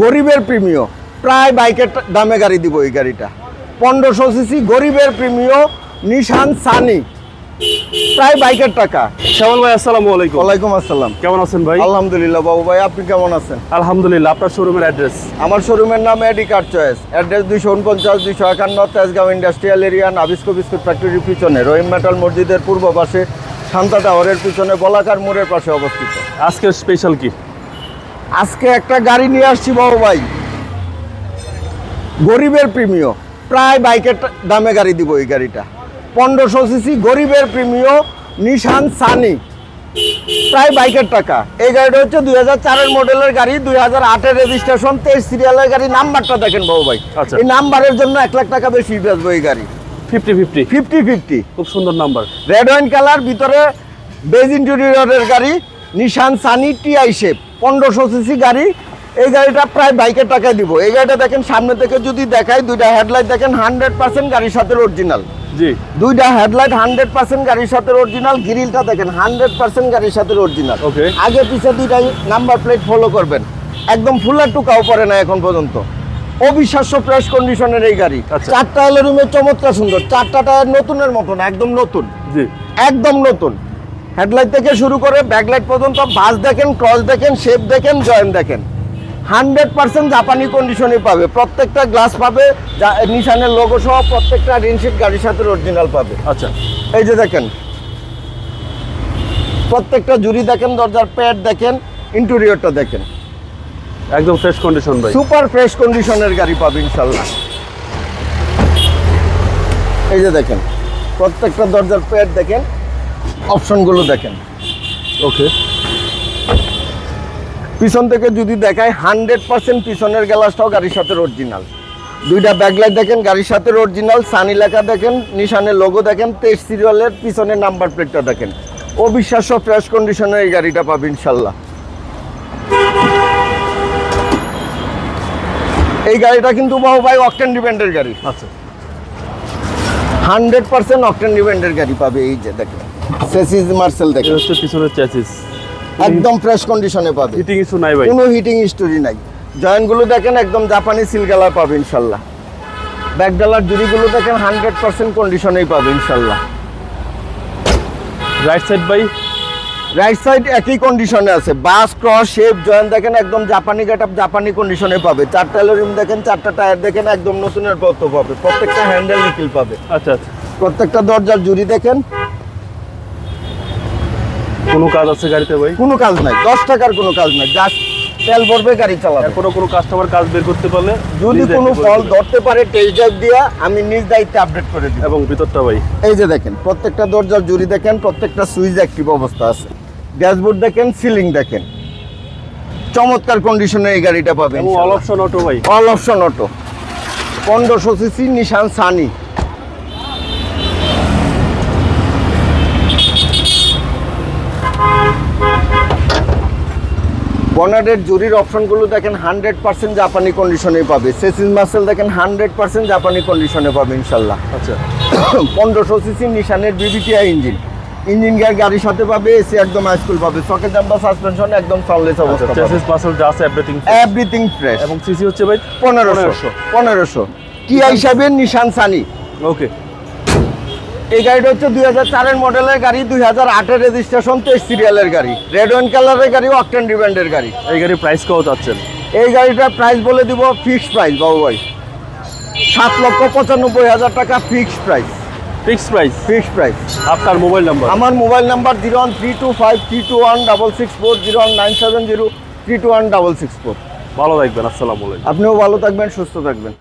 গরিবের প্রিমিয় প্রায় বাইকের দামে গাড়ি দিব এই গাড়িটা। পনেরোশো সিসি গরিবের প্রিমিয় নিশান সানি। প্রায় বাইকের টাকা। শ্যামল ভাই আসসালামু আলাইকুম। ওয়ালাইকুম আসসালাম। কেমন আছেন ভাই? আলহামদুলিল্লাহ বাবু ভাই আপনি কেমন আছেন? আলহামদুলিল্লাহ আপনার শোরুমের অ্যাড্রেস আমার শোরুমের নাম এডি কার চয়েস অ্যাড্রেস দুইশো উনপঞ্চাশ দুইশো একান্ন Tejgaon industrial area Nabisco biscuit ফ্যাক্টরির পিছনে। রহিম মেটাল মসজিদের পূর্ব পাশে শান্তা টাওয়ারের পিছনে বলাকার মোড়ের পাশে অবস্থিত। আজকের স্পেশাল কি? আজকে একটা গাড়ি নিয়ে আসছি বাবু ভাই। গরিবের প্রিমিয় প্রায় বাইকের দামে গাড়ি দিব এই গাড়িটা। পনেরোশো সিসি গরিবের প্রিমিয় নিশান সানি। প্রায় বাইকের টাকা। এই গাড়িটা হচ্ছে দুই হাজার চারের মডেলের গাড়ি দুই হাজার আটের রেজিস্ট্রেশন তেইশ সিরিয়ালের গাড়ি। নাম্বারটা দেখেন বাবু ভাই। আচ্ছা। এই নাম্বারের জন্য এক লাখ টাকা বেশি বেচবো এই গাড়ি। Fifty fifty. Fifty fifty. খুব সুন্দর নাম্বার। রেড ওয়াইন কালার ভিতরে বেজ ইন্টেরিয়রের গাড়ি। নিশান সানি টিআই শেপ পনেরোশো সিসি গাড়ি। এই গাড়িটা প্রায় বাইকের টাকায় দিব। এই গাড়িটা দেখেন সামনে থেকে যদি দেখাই দুইটা হেডলাইট দেখেন হান্ড্রেড পার্সেন্ট গাড়ির সাথে অরিজিনাল জি। দুইটা হেডলাইট হান্ড্রেড পার্সেন্ট গাড়ির সাথে অরিজিনাল গ্রিলটা দেখেন হান্ড্রেড পার্সেন্ট গাড়ির সাথে অরিজিনাল Okay. আগে পিছে দুইটাই নাম্বার প্লেট ফলো করবেন। একদম ফুলার টুকাও পরে না এখন পর্যন্ত। অবিশ্বাস্য ফ্রেশ কন্ডিশনের এই গাড়ি। আচ্ছা। চারটা এলোরুমের চমৎকার সুন্দর। চারটা টায়ার নতুনের মতন একদম নতুন। জি। একদম নতুন। হেডলাইট থেকে শুরু করে ব্যাকলাইট পর্যন্ত বাস দেখেন ক্রস দেখেন শেপ দেখেন জয়েন দেখেন। হান্ড্রেড পার্সেন্ট জাপানি কন্ডিশনে পাবে। প্রত্যেকটা গ্লাস পাবে নিশানের লোগো সহ প্রত্যেকটা রিনশিট গাড়ির সাথে অরিজিনাল পাবে। আচ্ছা। এই যে দেখেন প্রত্যেকটা জুড়ি দেখেন দরজার প্যাড দেখেন ইন্টেরিয়রটা দেখেন। একদম ফ্রেশ কন্ডিশন ভাই। সুপার ফ্রেশ কন্ডিশনের গাড়ি পাবে ইনশাল্লাহ এই যে দেখেন প্রত্যেকটা দরজার প্যাড দেখেন অপশনগুলো দেখেন। ওকে পিছন থেকে যদি দেখায় হান্ড্রেড পার্সেন্ট পিছনের গ্লাসটাও গাড়ির সাথে অরিজিনাল দুইটা ব্যাকলাইট দেখেন গাড়ির সাথে অরিজিনাল সানি লেখা দেখেন নিশানের লোগো দেখেন তেইশ সিরিয়ালের পিছনের নাম্বার প্লেটটা দেখেন। অবিশ্বাস্য ফ্রেশ কন্ডিশনে এই গাড়িটা পাবে ইনশাল্লাহ। এই গাড়িটা কিন্তু বাবু ভাই অকটেন ডিপেন্ডের গাড়ি। আচ্ছা। হান্ড্রেড পার্সেন্ট অকটেন ডিপেন্ডের গাড়ি পাবে এই যে দেখেন। সেসিস মার্সেল দেখেন। হচ্ছে পিছনের চ্যাসিস একদম ফ্রেশ কন্ডিশনে পাবে। হিটিং ইস্যু নাই ভাই। কোনো হিটিং স্টোরি নাই। জয়েন্টগুলো দেখেন একদম জাপানি সিল কালার পাবে ইনশাল্লাহ। ব্যাকডালার জুড়িগুলো দেখেন হান্ড্রেড পার্সেন্ট কন্ডিশনেই পাবে ইনশাল্লাহ। রাইট সাইড ভাই? রাইট সাইড একই কন্ডিশনে আছে। বাস ক্রস শেপ জয়েন্ট দেখেন একদম জাপানি গেট জাপানি কন্ডিশনে পাবে। চারটা রিম দেখেন চারটা টায়ার দেখেন একদম নতুনের পথ পাবে। প্রত্যেকটা হ্যান্ডেল নিকিল পাবে। আচ্ছা আচ্ছা। প্রত্যেকটা দরজার জুড়ি দেখেন। কোনো কাজ আছে গাড়িতে ভাই? কোনো কাজ নাই দশ টাকার কোনো কাজ নাই জাস্ট তেল ভরবে গাড়ি চালাবে। এখনও কোনো কাস্টমার কাজ বের করতে পারলে যদি কোনো ফল ধরতে পারে টেস্ট ড্রাইভ দিয়া আমি নিজ দায়িত্বে আপডেট করে দিব। এবং ভিতরটা ভাই? এই যে দেখেন প্রত্যেকটা দরজার জুড়ি দেখেন প্রত্যেকটা সুইচ অ্যাক্টিভ অবস্থা আছে। ড্যাশবোর্ড দেখেন সিলিং দেখেন। চমৎকার কন্ডিশনে এই গাড়িটা পাবেন অল অপশন অটো ভাই। অল অপশন অটো পনেরোশো সিসি নিশান সানি বনারের জুরির অপশনগুলো দেখেন হান্ড্রেড পার্সেন্ট জাপানি কন্ডিশনে পাবে। সেসিস মাসেল দেখেন হান্ড্রেড পার্সেন্ট জাপানি কন্ডিশনে পাবে ইনশাল্লাহ। আচ্ছা। পনেরোশো সিসি নিশানের বিবিটিআই ইঞ্জিন ইঞ্জিন গিয়ার গাড়ির সাথে পাবে এসি একদম হাইস্কুল পাবে। সকেট জাম্পার সাসপেনশন একদম সাউন্ডলেস আচ্ছা অবস্থা পাবে। পাসেল যা এভরিথিং এভরিথিং ফ্রেশ এবং সিসি হচ্ছে ভাই পনেরোশো। পনেরোশো। টিআই হিসাবে নিশান সানি ওকে এই গাড়িটা হচ্ছে দুই হাজার চারের মডেলের গাড়ি দুই হাজার আটের রেজিস্ট্রেশন তেইশ সিরিয়ালের গাড়ি। রেড ওয়াইন কালারের গাড়ি অকটেন ডিপেন্ডের গাড়ি। এই গাড়ির প্রাইস কত চাচ্ছেন? এই গাড়িটার প্রাইস বলে দিব ফিক্সড প্রাইস বাবু ভাই। সাত লক্ষ পঁচানব্বই হাজার টাকা fixed price fix price fixed price আপনার মোবাইল নাম্বার আমার mobile number zero one three two five three two one double six four zero one nine seven zero three two one double six four ভালো থাকবেন আসসালামু আলাইকুম। আপনিও ভালো থাকবেন সুস্থ থাকবেন।